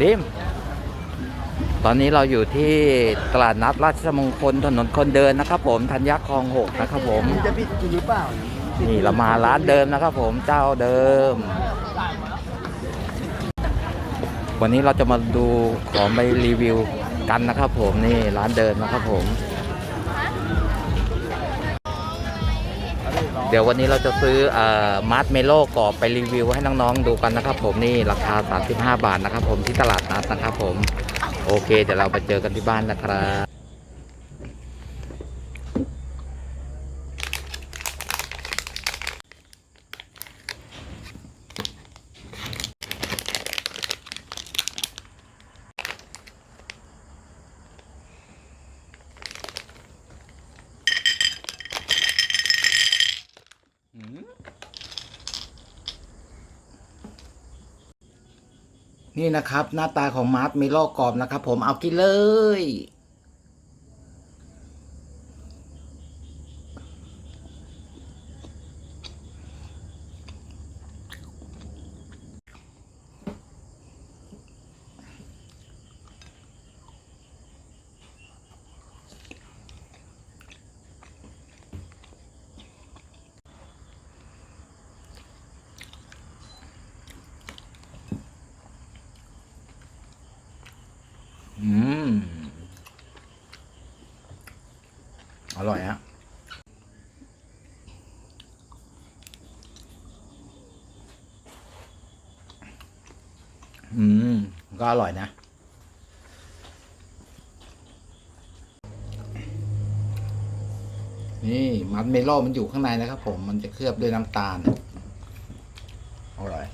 ดิม ตอนนี้เราอยู่ที่ตลาดนัดราชมงคลถนนคนเดินนะครับ ผมธัญญคลองหกนะครับผมมันจะผิดจริงหรือเปล่า นี่เรามาร้านเดิมนะครับ ผมเจ้าเดิม วันนี้เราจะมาดูของไปรีวิวกันนะครับ ผมนี่ร้านเดิมนะครับผม เดี๋ยววันนี้เราจะซื้อมาร์ทเมโลกรอบไปรีวิวให้น้องๆดูกันนะครับ ผมนี่ราคา 35 บาทนะครับ ผมที่ตลาดนัดนะครับ ผมโอเคเดี๋ยวเราไปเจอกันที่บ้านนะครับ นี่นะครับ หน้าตาของมาร์ทเมโลกรอบนะครับ ผมเอากินเลย อืม อร่อยฮะอืม ก็อร่อยนะ นี่มันเมโลมันอยู่ข้างในนะครับผม มันจะเคลือบด้วยน้ำตาล อร่อย